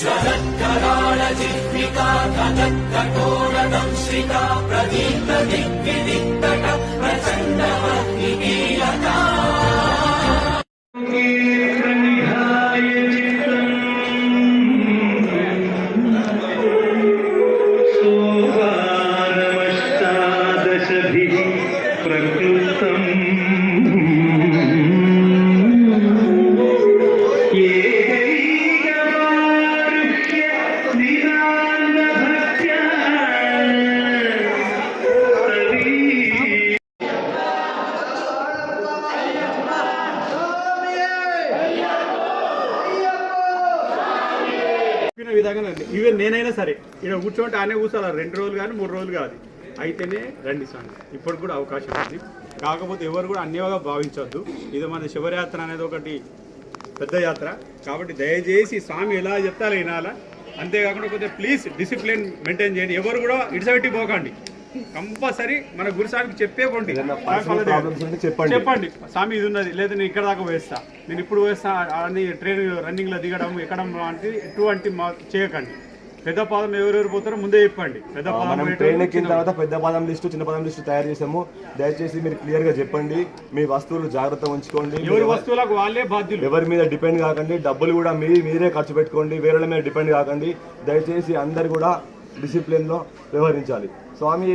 ज्वलत्तटालचिह्जत्तटोरतं श्रिता प्रदीप्तदिग्विदिक्तट दिग्विदिक्त చెప్పిన విధంగా ఈవెన్ నేనైనా సరే ఇక్కడ కూర్చోంటే ఆనే కూర్చోాలి రెండు రోజులు కానీ మూడు రోజులు కాదు. అయితేనే రండి సార్ ఇప్పటికి కూడా అవకాశం ఉంది. కాకపోతే ఎవరు కూడా అన్యగా భావించవద్దు ఇది మన శివయాత్ర అనేది ఒకటి పెద్ద యాత్ర. కాబట్టి దయచేసి స్వామి ఎలా చెప్తారో వినాలా. అంతేకాకుండా కొద్దిగా ప్లీజ్ డిసిప్లిన్ మెయింటైన్ చేయండి. ఎవరు కూడా ఇడిసబెట్టి పోకండి. కంపల్సరీ మన గురుస్వామికి చెప్పే పోండి చెప్పండి. చెప్పండి. స్వామి ఇది ఉన్నది. లేదా నేను ఇక్కడ దాకా వేస్తా నేను ఇప్పుడు వేస్తా అని ట్రైన్ రన్నింగ్లో దిగడం ఎక్కడం లాంటి ఎటువంటి మా- చేయకండి. పెద్ద పాదం ఎవరెవరు పోతారో ముందే చెప్పండి. పెద్ద పాదం ట్రైన్ ఎక్కిన తర్వాత పెద్ద పదం లిస్టు చిన్న పదం లిస్టు తయారు చేసాము దయచేసి మీరు క్లియర్గా చెప్పండి. మీ వస్తువులు జాగ్రత్త ఉంచుకోండి. ఎవరి వస్తువులకు వాళ్ళే బాధ్యులు. ఎవరి మీద డిపెండ్ కాకండి. డబ్బులు కూడా మీ మీరే ఖర్చు పెట్టుకోండి. వేరే మీద డిపెండ్ కాకండి. దయచేసి అందరు కూడా డిసిప్లిన్లో వ్యవహరించాలి. స్వామి!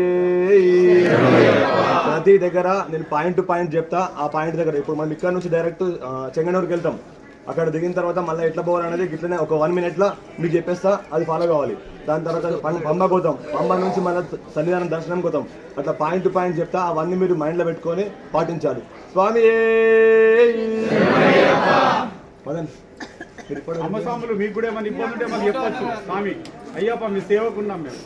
ప్రతి దగ్గర నేను పాయింట్ టు పాయింట్ చెప్తా. ఆ పాయింట్ దగ్గర ఇప్పుడు మనం ఇక్కడ నుంచి డైరెక్ట్ చెంగనూరుకి వెళ్తాం. అక్కడ దిగిన తర్వాత మళ్ళీ ఎట్లా పోవాలి అనేది ఇట్లనే ఒక వన్ మినిట్లో మీకు చెప్పేస్తా. అది ఫాలో కావాలి. దాని తర్వాత పంబ పోతాం. పంబ నుంచి మన సన్నిధానం దర్శనం పోతాం. అట్లా పాయింట్ టు పాయింట్ చెప్తా. అవన్నీ మీరు మైండ్లో పెట్టుకొని పాటించాలి. స్వామి! మదన్ మీకు కూడా ఏమైనా ఇబ్బంది ఉంటే మనం చెప్పచ్చు. స్వామి అయ్యప్ప మీ సేవకున్నాం మేము.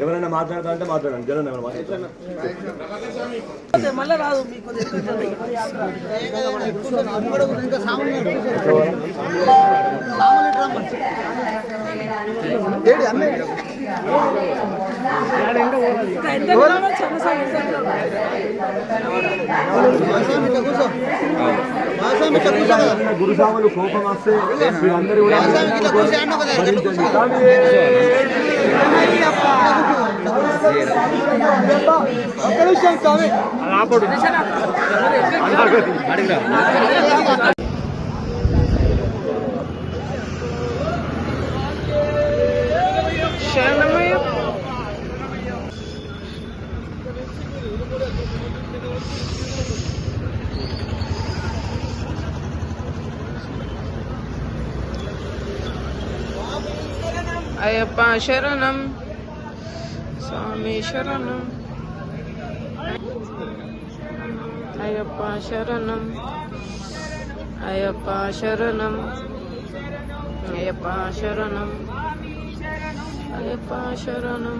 ఎవరైనా మాట్లాడతారంటే మాట్లాడండి జనం ఎవరు మాట్లాడతారు గురుస్వాములు కోపం వస్తే మీరందరూ కూడా భరించండి. స్వామి అయ్యప్ప శరణం స్వామి శరణం అయ్యప్ప శరణం అయ్యప్ప శరణం అయ్యప్ప శరణం అయ్యప్ప శరణం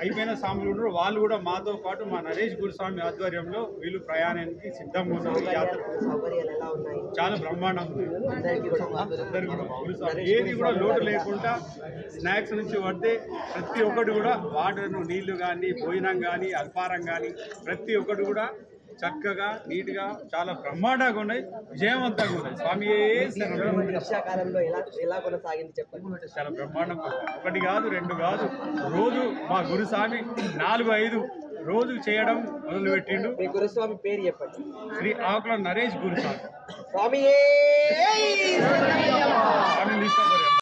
అయిపోయిన స్వాములు ఉన్నారు వాళ్ళు కూడా మాతో పాటు మా నరేష్ గురుస్వామి ఆధ్వర్యంలో వీళ్ళు ప్రయాణానికి సిద్ధంగా ఉన్నారు యాత్ర చాలా గురుస్వామి. ఏది కూడా లోటు లేకుండా స్నాక్స్ నుంచి పడితే ప్రతి ఒక్కటి కూడా వాటర్ నీళ్ళు కానీ భోజనం కానీ అల్పారం కానీ ప్రతి ఒక్కటి కూడా చక్కగా నీట్గా చాలా బ్రహ్మాండంగా ఉన్నాయి. విజయవంతంగా ఉన్నాయి. స్వామి వర్షాకాలంలో ఎలా ఎలా కొనసాగింది చెప్పండి. చాలా బ్రహ్మాండంగా. ఒకటి కాదు రెండు కాదు. రోజు మా గురుస్వామి నాలుగు ఐదు రోజు చేయడం మొదలుపెట్టిండు. మీ గురుస్వామి పేరు చెప్పండి. శ్రీ ఆకుల నరేష్ గురుస్వామి స్వామి. తీసుకోవాలి